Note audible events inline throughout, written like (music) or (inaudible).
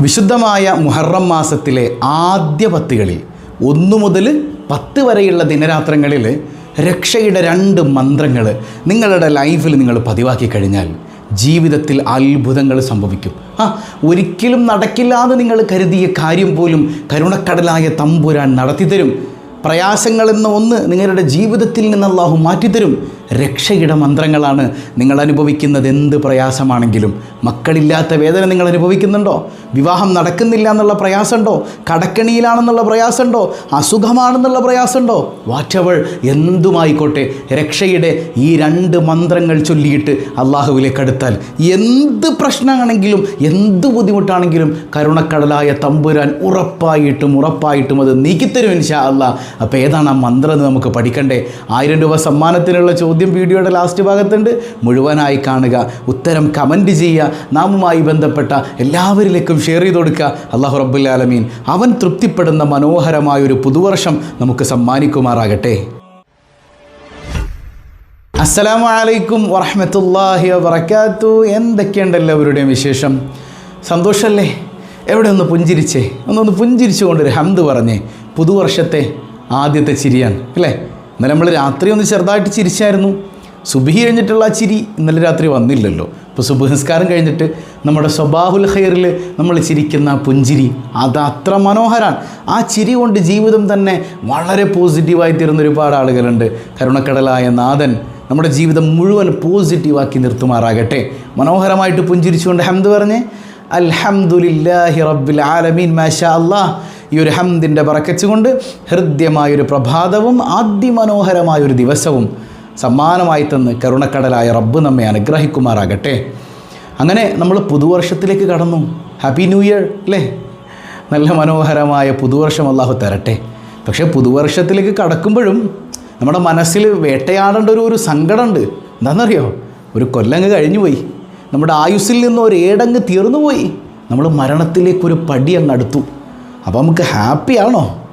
വിശുദ്ധമായ മുഹറം മാസത്തിലെ ആദ്യ പത്തുകളിൽ ഒന്നു മുതൽ പത്ത് വരെയുള്ള ദിനരാത്രങ്ങളിൽ രക്ഷയുടെ രണ്ട് മന്ത്രങ്ങൾ നിങ്ങളുടെ ലൈഫിൽ നിങ്ങൾ പതിവാക്കി കഴിഞ്ഞാൽ ജീവിതത്തിൽ അത്ഭുതങ്ങൾ സംഭവിക്കും. ആ ഒരിക്കലും നടക്കില്ലാതെ നിങ്ങൾ കരുതിയ കാര്യം പോലും കരുണക്കടലായ തമ്പുരാൻ നടത്തിത്തരും. പ്രയാസങ്ങളെന്ന ഒന്ന് നിങ്ങളുടെ ജീവിതത്തിൽ നിന്ന് അള്ളാഹു മാറ്റിത്തരും. രക്ഷയുടെ മന്ത്രങ്ങളാണ് നിങ്ങൾ അനുഭവിക്കുന്നത് എന്ത് പ്രയാസമാണെങ്കിലും മക്കളില്ലാത്ത വേദന നിങ്ങൾ അനുഭവിക്കുന്നുണ്ടോ വിവാഹം നടക്കുന്നില്ല എന്നുള്ള പ്രയാസമുണ്ടോ? കടക്കണിയിലാണെന്നുള്ള പ്രയാസമുണ്ടോ? അസുഖമാണെന്നുള്ള പ്രയാസമുണ്ടോ? വാറ്റവൾ എന്തുമായിക്കോട്ടെ രക്ഷയുടെ ഈ രണ്ട് മന്ത്രങ്ങൾ ചൊല്ലിയിട്ട് അള്ളാഹുവിലേക്ക് അടുത്താൽ എന്ത് പ്രശ്നമാണെങ്കിലും എന്ത് ബുദ്ധിമുട്ടാണെങ്കിലും കരുണക്കടലായ തമ്പുരാൻ ഉറപ്പായിട്ടും ഉറപ്പായിട്ടും അത് നീക്കിത്തരും ഇൻഷാ അല്ലാ അപ്പോൾ ഏതാണ് ആ മന്ത്രം എന്ന് നമുക്ക് പഠിക്കണ്ടേ? ആയിരം രൂപ സമ്മാനത്തിനുള്ള ചോദ്യം വീഡിയോയുടെ ലാസ്റ്റ് ഭാഗത്തുണ്ട്. മുഴുവനായി കാണുക. ഉത്തരം കമന്റ് ചെയ്യുക. നാമുമായി ബന്ധപ്പെട്ട എല്ലാവരിലേക്കും ഷെയർ ചെയ്ത് കൊടുക്കുക. അള്ളാഹു റബ്ബുല്ലാലമീൻ അവൻ തൃപ്തിപ്പെടുന്ന മനോഹരമായ ഒരു പുതുവർഷം നമുക്ക് സമ്മാനിക്കുമാറാകട്ടെ. അസ്സലാമു അലൈക്കും വറഹമത്തല്ലാഹി വബർക്കാത്തു എന്തൊക്കെയുണ്ട് എല്ലാവരുടെയും വിശേഷം? സന്തോഷമല്ലേ എവിടെ ഒന്ന് പുഞ്ചിരിച്ചേ? ഒന്നൊന്ന് പുഞ്ചിരിച്ചുകൊണ്ടൊരു ഹംദ് പറഞ്ഞേ. പുതുവർഷത്തെ ആദ്യത്തെ ചിരിയാണ് അല്ലേ? ഇന്നലെ നമ്മൾ രാത്രി ഒന്ന് ചെറുതായിട്ട് ചിരിച്ചായിരുന്നു. സുബി കഴിഞ്ഞിട്ടുള്ള ചിരി ഇന്നലെ രാത്രി വന്നില്ലല്ലോ. ഇപ്പോൾ സുബഹസ്കാരം കഴിഞ്ഞിട്ട് നമ്മുടെ സ്വബാഹുൽ ഖൈറിൽ നമ്മൾ ചിരിക്കുന്ന പുഞ്ചിരി അത് അത്ര മനോഹരമാണ് ആ ചിരി കൊണ്ട് ജീവിതം തന്നെ വളരെ പോസിറ്റീവായി തീരുന്ന ഒരുപാട് ആളുകളുണ്ട്. കരുണക്കടലായ നാഥൻ നമ്മുടെ ജീവിതം മുഴുവൻ പോസിറ്റീവാക്കി നിർത്തുമാറാകട്ടെ. മനോഹരമായിട്ട് പുഞ്ചിരിച്ചുകൊണ്ട് ഹംദ് പറഞ്ഞേ അൽഹംദുലില്ലാഹി റബ്ബിൽ ആലമീൻ മാഷാ അല്ലാഹ്. ഈ ഒരു ഹംദിന്റെ പറക്കച്ചുകൊണ്ട് ഹൃദ്യമായൊരു പ്രഭാതവും അതിമനോഹരമായൊരു ദിവസവും സമ്മാനമായി തന്ന് കരുണക്കടലായ റബ്ബ് നമ്മെ അനുഗ്രഹിക്കുമാറാകട്ടെ. അങ്ങനെ നമ്മൾ പുതുവർഷത്തിലേക്ക് കടന്നു. ഹാപ്പി ന്യൂ ഇയർ അല്ലേ? നല്ല മനോഹരമായ പുതുവർഷം അള്ളാഹു തരട്ടെ. പക്ഷേ പുതുവർഷത്തിലേക്ക് കടക്കുമ്പോഴും നമ്മുടെ മനസ്സിൽ വേട്ടയാടേണ്ട ഒരു ഒരു സങ്കടമുണ്ട്. എന്താണെന്നറിയോ? ഒരു കൊല്ലങ്ങ് കഴിഞ്ഞു പോയി. നമ്മുടെ ആയുസ്സിൽ നിന്ന് ഒരു ഏടങ്ങ് തീർന്നു പോയി. നമ്മൾ മരണത്തിലേക്കൊരു പടി അങ്ങ് അടുത്തു. അപ്പോൾ നമുക്ക് ഹാപ്പിയാണോ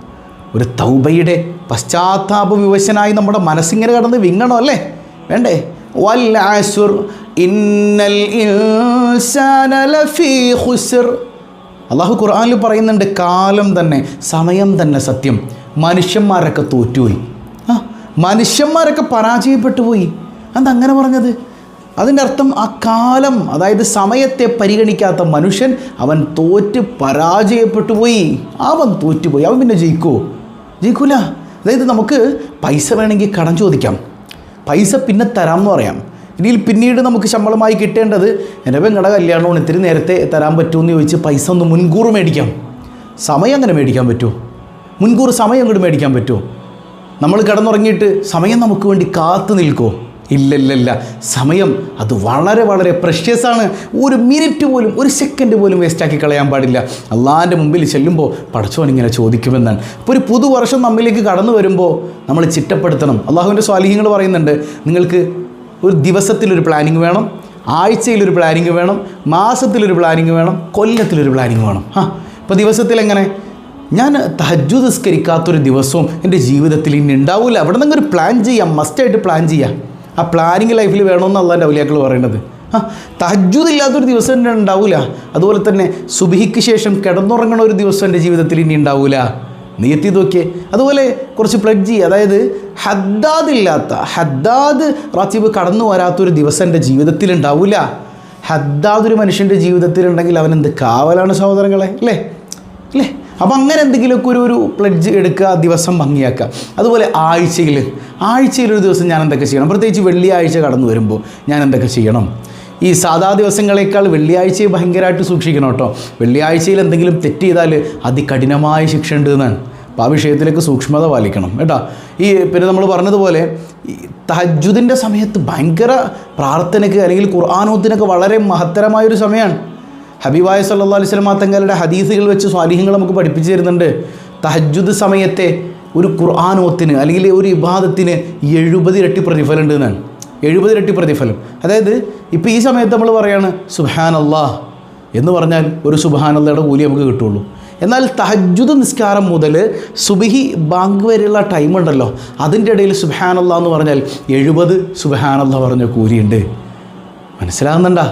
ഒരു തൗബയുടെ പശ്ചാത്താപ വിവശനായി നമ്മുടെ മനസ്സിങ്ങനെ കടന്ന് വിങ്ങണോ അല്ലേ? വേണ്ടേ? വൽ ഇന്നൽ അള്ളാഹു ഖുർആാനിൽ പറയുന്നുണ്ട് കാലം തന്നെ സമയം തന്നെ സത്യം. മനുഷ്യന്മാരൊക്കെ തോറ്റുപോയി. ആ മനുഷ്യന്മാരൊക്കെ പരാജയപ്പെട്ടു പോയി. അതങ്ങനെ പറഞ്ഞത്? അതിന്റെ അർത്ഥം ആ കാലം അതായത് സമയത്തെ പരിഗണിക്കാത്ത മനുഷ്യൻ അവൻ തോറ്റ് പരാജയപ്പെട്ടു പോയി. അവൻ തോറ്റുപോയി അവൻ പിന്നെ ജയിക്കുമോ ജയിക്കൂല. അതായത് നമുക്ക് പൈസ വേണമെങ്കിൽ കടം ചോദിക്കാം. പൈസ പിന്നെ തരാം എന്ന് പറയാം. ഇതിൽ പിന്നീട് നമുക്ക് ശമ്പളമായി കിട്ടേണ്ടത് എന്റെ പെങ്ങളുടെ കല്യാണമാണ് ഇത്തിരി നേരത്തെ തരാൻ പറ്റുമെന്ന് ചോദിച്ച് പൈസ ഒന്ന് മുൻകൂർ മേടിക്കാം. സമയം അങ്ങനെ മേടിക്കാൻ പറ്റുമോ? മുൻകൂർ സമയം അങ്ങോട്ട് മേടിക്കാൻ പറ്റുമോ? നമ്മൾ കിടന്നുറങ്ങിയിട്ട് സമയം നമുക്ക് വേണ്ടി കാത്തു നിൽക്കുമോ ഇല്ലല്ലല്ല. സമയം അത് വളരെ വളരെ പ്രഷ്യസാണ് ഒരു മിനിറ്റ് പോലും ഒരു സെക്കൻഡ് പോലും വേസ്റ്റാക്കി കളയാൻ പാടില്ല. അള്ളാഹാന്റെ മുമ്പിൽ ചെല്ലുമ്പോൾ പടച്ചോൻ ഇങ്ങനെ ചോദിക്കുമെന്നാണ്. അപ്പോൾ ഒരു പുതുവർഷം നമ്മിലേക്ക് കടന്നു വരുമ്പോൾ നമ്മൾ ചിട്ടപ്പെടുത്തണം. അള്ളാഹുവിന്റെ സ്വാലിഹ്യങ്ങൾ പറയുന്നുണ്ട്. നിങ്ങൾക്ക് ഒരു ദിവസത്തിലൊരു പ്ലാനിങ് വേണം ആഴ്ചയിലൊരു പ്ലാനിങ് വേണം മാസത്തിലൊരു പ്ലാനിങ് വേണം കൊല്ലത്തിലൊരു പ്ലാനിങ് വേണം. ആ ഇപ്പോൾ ദിവസത്തിൽ എങ്ങനെ ഞാൻ തഹജു നിസ്കരിക്കാത്തൊരു ദിവസവും എന്റെ ജീവിതത്തിൽ ഇനി ഉണ്ടാവില്ല അവിടെ നിന്നൊരു പ്ലാൻ ചെയ്യാം മസ്റ്റായിട്ട് പ്ലാൻ ചെയ്യാം. ആ പ്ലാനിങ് ലൈഫിൽ വേണമെന്നല്ല എന്റെ ഔലിയാക്കൾ പറയുന്നത് ആ തഹജുദ് ഇല്ലാത്തൊരു ദിവസം തന്നെ ഉണ്ടാവില്ല അതുപോലെ തന്നെ സുബിഹിക്ക് ശേഷം കിടന്നുറങ്ങണ ഒരു ദിവസം എന്റെ ജീവിതത്തിൽ ഇനി ഉണ്ടാവില്ല നീയത്തി നോക്കിയേ. അതുപോലെ കുറച്ച് പ്ലഡ്ജ് ചെയ്യുക അതായത് ഹദ്ദാദ് ഇല്ലാത്ത ഹദ്ദാദ് റാത്തീബ് കടന്നു വരാത്തൊരു ദിവസം എന്റെ ജീവിതത്തിൽ ഉണ്ടാവില്ല ഹദ്ദാദ് ഒരു മനുഷ്യന്റെ ജീവിതത്തിൽ ഉണ്ടെങ്കിൽ അവനെന്ത് കാവലാണ് സഹോദരങ്ങളെ? അല്ലേ? അല്ലേ? അപ്പോൾ അങ്ങനെ എന്തെങ്കിലുമൊക്കെ ഒരു ഒരു പ്ലഡ്ജ് എടുക്കുക ദിവസം ഭംഗിയാക്കുക. അതുപോലെ ആഴ്ചയിൽ ആഴ്ചയിൽ ഒരു ദിവസം ഞാൻ എന്തൊക്കെ ചെയ്യണം? പ്രത്യേകിച്ച് വെള്ളിയാഴ്ച കടന്നു വരുമ്പോൾ ഞാൻ എന്തൊക്കെ ചെയ്യണം? ഈ സാധാ ദിവസങ്ങളേക്കാൾ വെള്ളിയാഴ്ചയെ ഭയങ്കരമായിട്ട് സൂക്ഷിക്കണം കേട്ടോ. വെള്ളിയാഴ്ചയിൽ എന്തെങ്കിലും തെറ്റ് ചെയ്താൽ അതികഠിനമായ ശിക്ഷ ഉണ്ട് എന്നാണ്. അപ്പോൾ ആ വിഷയത്തിലേക്ക് സൂക്ഷ്മത പാലിക്കണം കേട്ടോ. ഈ പിന്നെ നമ്മൾ പറഞ്ഞതുപോലെ തഹജുദിന്റെ സമയത്ത് ഭയങ്കര പ്രാർത്ഥനയ്ക്ക് അല്ലെങ്കിൽ ഖുർആാനോത്തിനൊക്കെ വളരെ മഹത്തരമായൊരു സമയമാണ്. ഹബീബായ സല്ലാ അലൈഹി സ്വലമാ തങ്ങളുടെ ഹദീസുകൾ വെച്ച് സ്വാലിഹ്യങ്ങൾ നമുക്ക് പഠിപ്പിച്ചു തരുന്നുണ്ട്. തഹജുദ് സമയത്തെ ഒരു ഖുർആാനോത്തിന് അല്ലെങ്കിൽ ഒരു ഇബാദത്തിന് എഴുപത് ഇരട്ടി പ്രതിഫലം ഉണ്ട് എന്നാണ്. എഴുപത് ഇരട്ടി പ്രതിഫലം. അതായത് ഇപ്പോൾ ഈ സമയത്ത് നമ്മൾ പറയാണ് സുഹാൻ അള്ളാഹ് എന്ന് പറഞ്ഞാൽ ഒരു സുബാൻ അള്ളയുടെ കൂലി നമുക്ക് കിട്ടുള്ളൂ. എന്നാൽ തഹജുദ് നിസ്കാരം മുതൽ സുബിഹി ബാങ്ക് വരെയുള്ള ടൈം ഉണ്ടല്ലോ. അതിന്റെ ഇടയിൽ അള്ളാഹ് എന്ന് പറഞ്ഞാൽ എഴുപത് അള്ളാഹ് പറഞ്ഞ കൂലിയുണ്ട്. മനസ്സിലാകുന്നുണ്ടോ?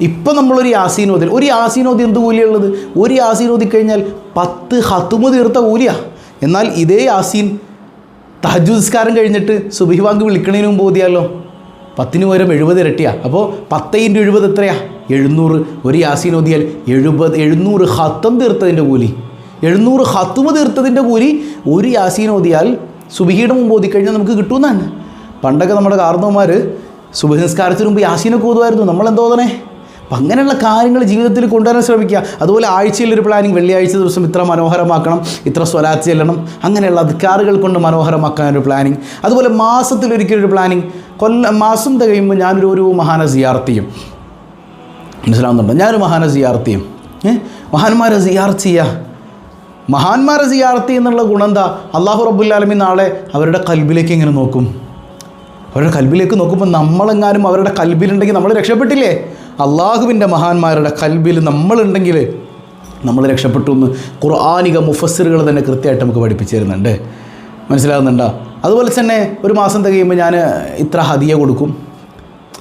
ഇപ്പം നമ്മളൊരു യാസീനോദിൽ ഒരു യാസീനോദി എന്ത് കൂലിയുള്ളത് ഒരു യാസീനോദി കഴിഞ്ഞാൽ പത്ത് ഹത്തുമ തീർത്ത കൂലിയാ. എന്നാൽ ഇതേ യാസീൻ തഹജുസ്കാരം കഴിഞ്ഞിട്ട് സുബഹി ബാങ്ക് വിളിക്കണതിന് മുമ്പ് ഓതിയാലോ? പത്തിന് പകരം എഴുപത് ഇരട്ടിയാ. അപ്പോൾ പത്ത് എഴുപത് എത്രയാ? എഴുന്നൂറ്. ഒരു യാസീൻ ഓതിയാൽ എഴുപത് എഴുന്നൂറ് ഹത്തം തീർത്തതിന്റെ കൂലി. എഴുന്നൂറ് ഹത്തുമ തീർത്തതിന്റെ കൂലി ഒരു യാസീൻ ഓതിയാൽ സുബിഹിയുടെ മുമ്പ് ഓതിക്കഴിഞ്ഞാൽ നമുക്ക് കിട്ടുമെന്നാണ് പണ്ടൊക്കെ നമ്മുടെ കാർന്നവന്മാർ സുബഹി നിസ്കാരത്തിന് മുമ്പ് യാസീനൊക്കെ ഓതുമായിരുന്നു. നമ്മളെന്തോ തോന്നണേ അപ്പം അങ്ങനെയുള്ള കാര്യങ്ങൾ ജീവിതത്തിൽ കൊണ്ടുവരാൻ ശ്രമിക്കുക. അതുപോലെ ആഴ്ചയിൽ ഒരു പ്ലാനിങ് വെള്ളിയാഴ്ച ദിവസം ഇത്ര മനോഹരമാക്കണം ഇത്ര സ്വലാത്ത് ചെല്ലണം അങ്ങനെയുള്ള അധികാറുകൾ കൊണ്ട് മനോഹരമാക്കാൻ ഒരു പ്ലാനിങ് അതുപോലെ മാസത്തിലൊരിക്കലൊരു പ്ലാനിങ് കൊല്ല മാസം തികയുമ്പോൾ ഞാനൊരു ഒരു മഹാന സിയാർത്തിയും. മനസ്സിലാവുന്നുണ്ടോ? ഞാനൊരു മഹാന സിയാർത്തിയും. മഹാന്മാരെ സിയാർത്ത് ചെയ്യുക മഹാന്മാരെ സിയാർത്തി എന്നുള്ള ഗുണം എന്താ? അള്ളാഹു റബ്ബുല്ലാലമി നാളെ അവരുടെ കൽബിലേക്ക് എങ്ങനെ നോക്കും? അവരുടെ കൽബിലേക്ക് നോക്കുമ്പോൾ നമ്മളെങ്ങാനും അവരുടെ കൽബിലുണ്ടെങ്കിൽ നമ്മൾ രക്ഷപ്പെട്ടില്ലേ? അള്ളാഹുവിന്റെ മഹാന്മാരുടെ കൽബിൽ നമ്മളുണ്ടെങ്കിൽ നമ്മൾ രക്ഷപ്പെട്ടു എന്ന് ഖുർആാനിക മുഫസ്സിറുകൾ തന്നെ കൃത്യമായിട്ട് നമുക്ക് പഠിപ്പിച്ചു തരുന്നുണ്ട് മനസ്സിലാകുന്നുണ്ടോ? അതുപോലെ തന്നെ ഒരു മാസം തികയുമ്പോൾ ഞാൻ ഇത്ര ഹതിയ കൊടുക്കും.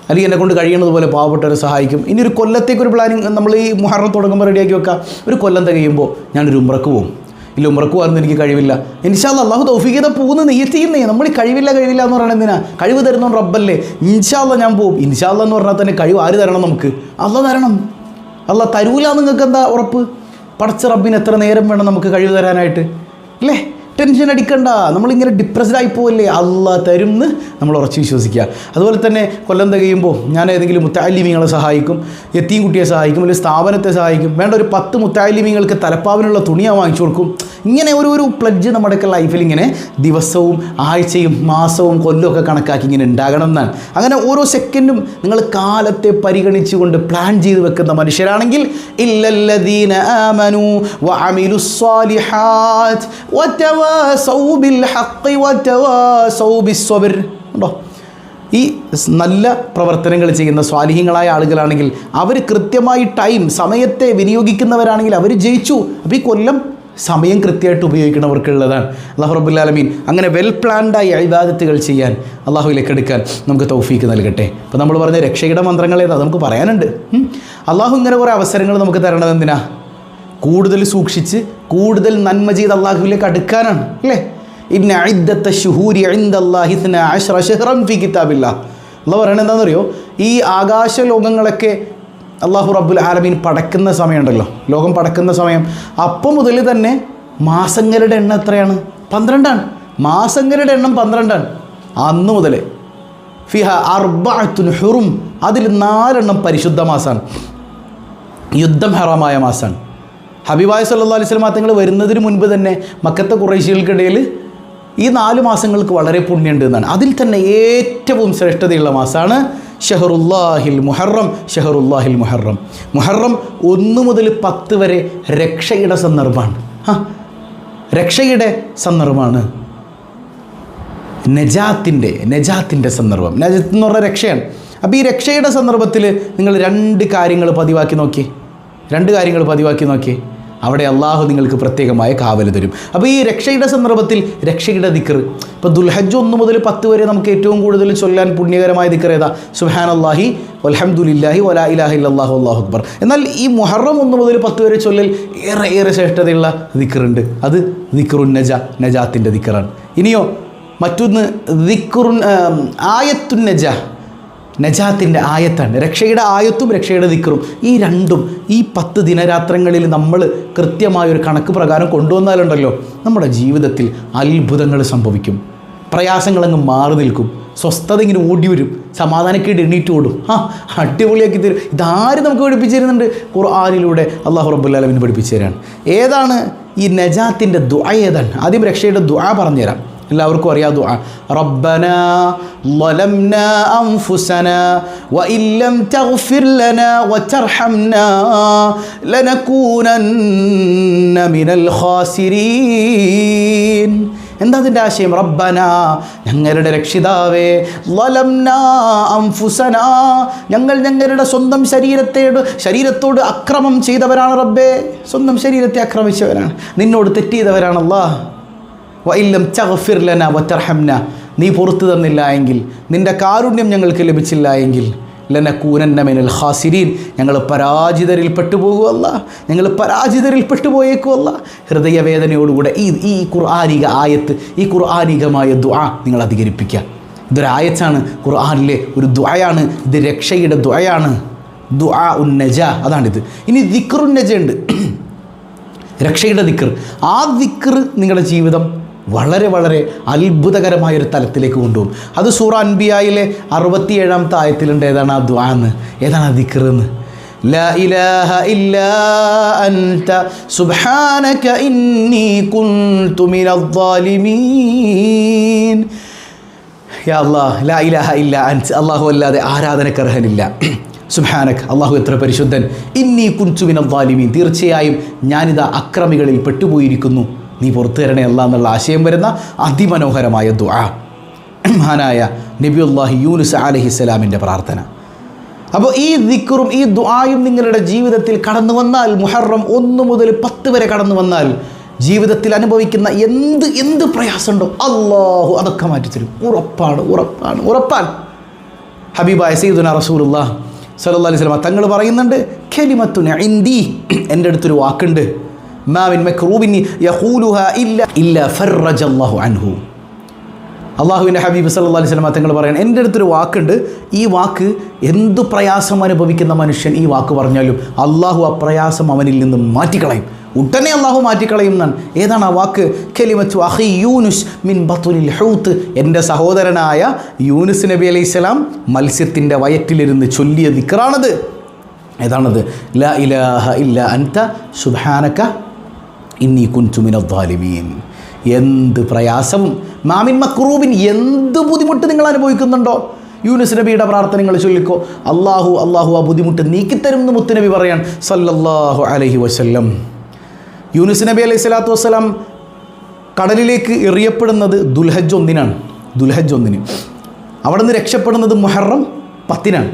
അല്ലെങ്കിൽ എന്നെ കൊണ്ട് കഴിയുന്നത് പോലെ പാവപ്പെട്ടവരെ സഹായിക്കും. ഇനി ഒരു കൊല്ലത്തേക്ക് ഒരു പ്ലാനിങ് നമ്മൾ ഈ മുഹറം തുടങ്ങുമ്പോൾ റെഡിയാക്കി വെക്കുക ഒരു കൊല്ലം തികയുമ്പോൾ ഞാനൊരു ഉമ്രക്ക് പോകും. ഇല്ല ഉമ്രക്ക് പോകാനൊന്നും എനിക്ക് കഴിവില്ല. ഇൻഷാല്ല അള്ളാഹു തൗഫീഖത പോകുന്ന നെയ്യത്ത് ചെയ്യുന്നേ നമ്മൾ കഴിവില്ല കഴിവില്ല എന്ന് പറയുന്നത് എന്തിനാ? കഴിവ് തരുന്ന റബ്ബല്ലേ. ഇൻഷാല്ല ഞാൻ പോകും ഇൻഷാല്ല എന്ന് പറഞ്ഞാൽ തന്നെ കഴിവ് ആര് തരണം നമുക്ക്? അല്ല തരണം. അല്ല തരൂല നിങ്ങൾക്ക് എന്താ ഉറപ്പ്? പടച്ച റബ്ബിന് എത്ര നേരം വേണം നമുക്ക് കഴിവ് തരാനായിട്ട്? അല്ലേ? ടെൻഷൻ അടിക്കണ്ട. നമ്മളിങ്ങനെ ഡിപ്രസ്ഡ് ആയി പോവല്ലേ? അല്ല തരും എന്ന് നമ്മൾ ഉറച്ച് വിശ്വസിക്കുക. അതുപോലെ തന്നെ കൊല്ലം തികയുമ്പോൾ ഞാൻ ഏതെങ്കിലും മുത്താലിമീങ്ങളെ സഹായിക്കും എത്തിയും കുട്ടിയെ സഹായിക്കും അല്ലെങ്കിൽ സ്ഥാപനത്തെ സഹായിക്കും വേണ്ട ഒരു പത്ത് മുത്താലിമീങ്ങൾക്ക് തലപ്പാവിനുള്ള തുണിയാണ് വാങ്ങിച്ചു കൊടുക്കും. ഇങ്ങനെ ഒരു ഒരു പ്ലഡ്ജ് നമ്മുടെയൊക്കെ ലൈഫിൽ ഇങ്ങനെ ദിവസവും ആഴ്ചയും മാസവും കൊല്ലവും ഒക്കെ കണക്കാക്കി ഇങ്ങനെ ഉണ്ടാകണം എന്നാണ്. അങ്ങനെ ഓരോ സെക്കൻഡും നിങ്ങൾ കാലത്തെ പരിഗണിച്ചുകൊണ്ട് പ്ലാൻ ചെയ്ത് വെക്കുന്ന മനുഷ്യരാണെങ്കിൽ ഇല്ലല്ലദീന ഹഖ് ഉണ്ടോ? ഈ നല്ല പ്രവർത്തനങ്ങൾ ചെയ്യുന്ന സ്വാലിഹ്യങ്ങളായ ആളുകളാണെങ്കിൽ അവർ കൃത്യമായി ടൈം സമയത്തെ വിനിയോഗിക്കുന്നവരാണെങ്കിൽ അവർ ജയിച്ചു. അപ്പോൾ ഈ കൊല്ലം സമയം കൃത്യമായിട്ട് ഉപയോഗിക്കണവർക്കുള്ളതാണ്. അള്ളാഹു റബുല്ലാലമീൻ അങ്ങനെ വെൽ പ്ലാൻഡായി അഴിബാദത്തുകൾ ചെയ്യാൻ അള്ളാഹുവിലേക്ക് എടുക്കാൻ നമുക്ക് തൗഫീക്ക് നൽകട്ടെ. അപ്പോൾ നമ്മൾ പറഞ്ഞ രക്ഷയുടെ മന്ത്രങ്ങൾ ഏതാ? നമുക്ക് പറയാനുണ്ട്. അള്ളാഹു ഇങ്ങനെ കുറേ അവസരങ്ങൾ നമുക്ക് തരണത് എന്തിനാ? കൂടുതൽ സൂക്ഷിച്ച് കൂടുതൽ നന്മ ചെയ്ത് അള്ളാഹുവിലേക്ക് അടുക്കാനാണ്. അല്ലേ? ഇന്ന ഇദ്ദത്ത ഷുഹൂരി ഷഹ്റൻ ഫി കിതാബില്ല അള്ളാഹ് പറയണത് എന്താണെന്നറിയോ? ഈ ആകാശ ലോകങ്ങളൊക്കെ അള്ളാഹു റബ്ബുൽ ആലമീൻ പടക്കുന്ന സമയമുണ്ടല്ലോ. ലോകം പടക്കുന്ന സമയം. അപ്പം മുതൽ തന്നെ മാസങ്ങളുടെ എണ്ണം എത്രയാണ്? പന്ത്രണ്ടാണ്. മാസങ്ങളുടെ എണ്ണം പന്ത്രണ്ടാണ്. അന്ന് മുതൽ. ഫിഹ അർബഅത്തുൻ ഹുറും. അതിൽ നാലെണ്ണം പരിശുദ്ധ മാസമാണ് യുദ്ധം ഹറാമായ മാസമാണ് ഹബീബായ സല്ലാ അലൈഹി സ്വലം തങ്ങൾ വരുന്നതിന് മുൻപ് തന്നെ മക്കത്തെ കുറേശികൾക്കിടയിൽ ഈ നാല് മാസങ്ങൾക്ക് വളരെ പുണ്യമുണ്ട് എന്നാണ്. അതിൽ തന്നെ ഏറ്റവും ശ്രേഷ്ഠതയുള്ള മാസമാണ് ഷഹറുല്ലാഹിൽ മുഹറം ഷെഹറുല്ലാഹിൽ മുഹറം. മുഹറം ഒന്ന് മുതൽ പത്ത് വരെ രക്ഷയുടെ സന്ദർഭമാണ്. രക്ഷയുടെ സന്ദർഭമാണ്. നജാത്തിന്റെ നജാത്തിന്റെ സന്ദർഭം. നജത്ത് എന്ന് പറഞ്ഞ രക്ഷയാണ്. അപ്പോൾ ഈ രക്ഷയുടെ സന്ദർഭത്തിൽ നിങ്ങൾ രണ്ട് കാര്യങ്ങൾ പതിവാക്കി നോക്കി രണ്ട് കാര്യങ്ങൾ പതിവാക്കി നോക്കി അവിടെ അള്ളാഹു നിങ്ങൾക്ക് പ്രത്യേകമായ കാവൽ തരും. അപ്പോൾ ഈ രക്ഷയുടെ സന്ദർഭത്തിൽ രക്ഷയുടെ ദിക്കർ ഇപ്പോൾ ദുൽഹജ് ഒന്ന് മുതൽ പത്ത് വരെ നമുക്ക് ഏറ്റവും കൂടുതൽ ചൊല്ലാൻ പുണ്യകരമായ ദിക്കർ ഏതാ? സുഹാൻ അള്ളാഹി അലഹമുല്ലാഹി വലാ ഇലാഹി അല്ലാഹു അള്ളാഹു അക്ബർ. എന്നാൽ ഈ മുഹറം ഒന്ന് മുതൽ പത്ത് വരെ ചൊല്ലൽ ഏറെ ഏറെ ശ്രേഷ്ഠതയുള്ള ദിക്കറുണ്ട് അത് ദിക്കറുൻ നജ നജാത്തിന്റെ ദിക്കറാണ് ഇനിയോ മറ്റൊന്ന് ദിക്കുറുൻ ആയത്തുൻ നജാത്തിന്റെ ആയത്താണ്. രക്ഷയുടെ ആയത്തും രക്ഷയുടെ ദിക്കറും ഈ രണ്ടും ഈ പത്ത് ദിനരാത്രങ്ങളിൽ നമ്മൾ കൃത്യമായൊരു കണക്ക് പ്രകാരം കൊണ്ടുവന്നാലുണ്ടല്ലോ നമ്മുടെ ജീവിതത്തിൽ അത്ഭുതങ്ങൾ സംഭവിക്കും. പ്രയാസങ്ങളങ്ങ് മാറി നിൽക്കും. സ്വസ്ഥത ഇങ്ങനെ ഓടി വരും. സമാധാനക്കേട് എണ്ണീറ്റ് ഓടും. ആ അടിപൊളിയാക്കി തരും. ഇതാരും നമുക്ക് പഠിപ്പിച്ചു തരുന്നുണ്ട് ഖുർആാനിലൂടെ അള്ളാഹു റബ്ബുല്ലാലമിന് പഠിപ്പിച്ചു തരാണ്. ഏതാണ്? ഈ നജാത്തിന്റെ ദ്വാ ഏതാണ്? ആദ്യം രക്ഷയുടെ ദുആ പറഞ്ഞുതരാം. എല്ലാവർക്കും അറിയാം ദുആ റബ്ബന ظلمنا أنفسنا وإن لم تغفر لنا وترحمنا لنكونن من الخاسرين എന്താ അതിൻ്റെ ആശയം റബ്ബന ഞങ്ങളുടെ രക്ഷിതാവേ ലലംന അംഫുസന ഞങ്ങൾ ഞങ്ങളുടെ സ്വന്തം ശരീരത്തോട് ശരീരത്തോട് അക്രമം ചെയ്തവരാണ് റബ്ബേ സ്വന്തം ശരീരത്തെ ആക്രമിച്ചവരാണ് നിന്നോട് തെറ്റ് ചെയ്തവരാണല്ലാ വൈല്ലം ചഹഫിർലന വറ്റർഹംന നീ പുറത്തു തന്നില്ല എങ്കിൽ നിന്റെ കാരുണ്യം ഞങ്ങൾക്ക് ലഭിച്ചില്ല എങ്കിൽ ലനക്കൂനന്ന മിനൽ ഹാസിരീൻ ഞങ്ങൾ പരാജിതരിൽ പെട്ടുപോകുമല്ല ഞങ്ങൾ പരാജിതരിൽ പെട്ടുപോയേക്കുമല്ല ഹൃദയവേദനയോടുകൂടെ ഈ ഈ ഖുർആാനിക ആയത്ത് ഈ ഖുർആാനികമായ ദുആ നിങ്ങൾ അധികരിപ്പിക്കുക. ഇതൊരായത്താണ് ഖുർആാനിലെ ഒരു ദുആയാണ്. ഇത് രക്ഷയുടെ ദുആയാണ്. ദുആ ഉന്നജ നജ അതാണിത്. ഇനി ദിക്റുന്നജ നജ ഉണ്ട്. (clears throat) രക്ഷയുടെ ദിക്കർ ആ ദിക്ർ നിങ്ങളുടെ ജീവിതം വളരെ വളരെ അത്ഭുതകരമായ ഒരു തലത്തിലേക്ക് കൊണ്ടുപോകും അത് സൂറ അൻബിയായിലെ അറുപത്തിയേഴാമത്തെ ആയത്തിലുണ്ട് ഏതാണ് ആ ദ്വാ എന്ന് ഏതാണ് ആ ദിക്കർ എന്ന് لا إله إلا أنت سبحانك إني كنت من الظالمين യാ അള്ളാഹ് ലാ ഇലാഹ ഇല്ല അൻസ് അള്ളാഹു അല്ലാതെ ആരാധനക്കർഹനില്ല (clears throat) സുഹാനക് അള്ളാഹു എത്ര പരിശുദ്ധൻ ഇന്നി കുൻസുവിന വാലിമീൻ തീർച്ചയായും ഞാനിതാ അക്രമികളിൽ പെട്ടുപോയിരിക്കുന്നു നീ പുറത്തു തരണേ അല്ല എന്നുള്ള ആശയം വരുന്ന അതിമനോഹരമായ ദുആ. മഹാനായ നബിയുല്ലാഹി യൂനുസ് അലഹിസ്സലാമിന്റെ പ്രാർത്ഥന. അപ്പോൾ ഈ ദിക്കറും ഈ ദുആയും നിങ്ങളുടെ ജീവിതത്തിൽ കടന്നു വന്നാൽ മുഹറം ഒന്ന് മുതൽ പത്ത് വരെ കടന്നു വന്നാൽ ജീവിതത്തിൽ അനുഭവിക്കുന്ന എന്ത് എന്ത് പ്രയാസമുണ്ടോ അള്ളാഹു അതൊക്കെ മാറ്റിത്തരും. ഉറപ്പാണ് ഉറപ്പാണ് ഉറപ്പാണ്. ഹബീബായ സീദുന റസൂലുള്ള സലഹ് അലൈഹി വസല്ലം തങ്ങൾ പറയുന്നുണ്ട് ഖലിമത്തുന ഇന്ദി എന്റെ അടുത്തൊരു വാക്കുണ്ട്. ഫർറജല്ലാഹു അൻഹു. അള്ളാഹുവിന്റെ ഹബീബ് സല്ലാ അലൈഹി വസല്ലം തങ്ങൾ പറയണം എന്റെ അടുത്തൊരു വാക്കുണ്ട്. ഈ വാക്ക് എന്തു പ്രയാസം അനുഭവിക്കുന്ന മനുഷ്യൻ ഈ വാക്ക് പറഞ്ഞാലും അള്ളാഹു ആ പ്രയാസം അവനിൽ നിന്ന് മാറ്റിക്കളയും. ഉടനെ അള്ളാഹു മാറ്റിക്കളയും എന്നാണ് ഏതാണ് ആ വാക്ക്? യൂനുസ് മിൻ ഹൗത്ത്. എന്റെ സഹോദരനായ യൂനുസ് നബി അലൈഹി സ്വലാം മത്സ്യത്തിന്റെ വയറ്റിലിരുന്ന് ചൊല്ലിയ ദിക്കറാണത് ഏതാണത്? ല ഇലാഹ ഇല്ല അൻത സുബ്ഹാനക ഇന്നി കുഞ്ചുമിന ദ്വാലിമീൻ എന്ത് പ്രയാസവും മാമിൻ മക്രൂബിൻ എന്ത് ബുദ്ധിമുട്ട് നിങ്ങൾ അനുഭവിക്കുന്നുണ്ടോ? യൂനുസ് നബിയുടെ പ്രാർത്ഥനകൾ ചൊല്ലിക്കോ. അള്ളാഹു അള്ളാഹു ആ ബുദ്ധിമുട്ട് നീക്കിത്തരും എന്ന് മുത്തുനബി പറയാൻ സല്ലല്ലാഹു അലഹി വസല്ലം. യൂനുസ് നബി അലൈഹി സ്വലാത്തു വസ്സലാം കടലിലേക്ക് എറിയപ്പെടുന്നത് ദുൽഹജ് ഒന്നിനാണ്. ദുൽഹജ് ഒന്നിന്. അവിടെ നിന്ന് രക്ഷപ്പെടുന്നത് മുഹറം പത്തിനാണ്.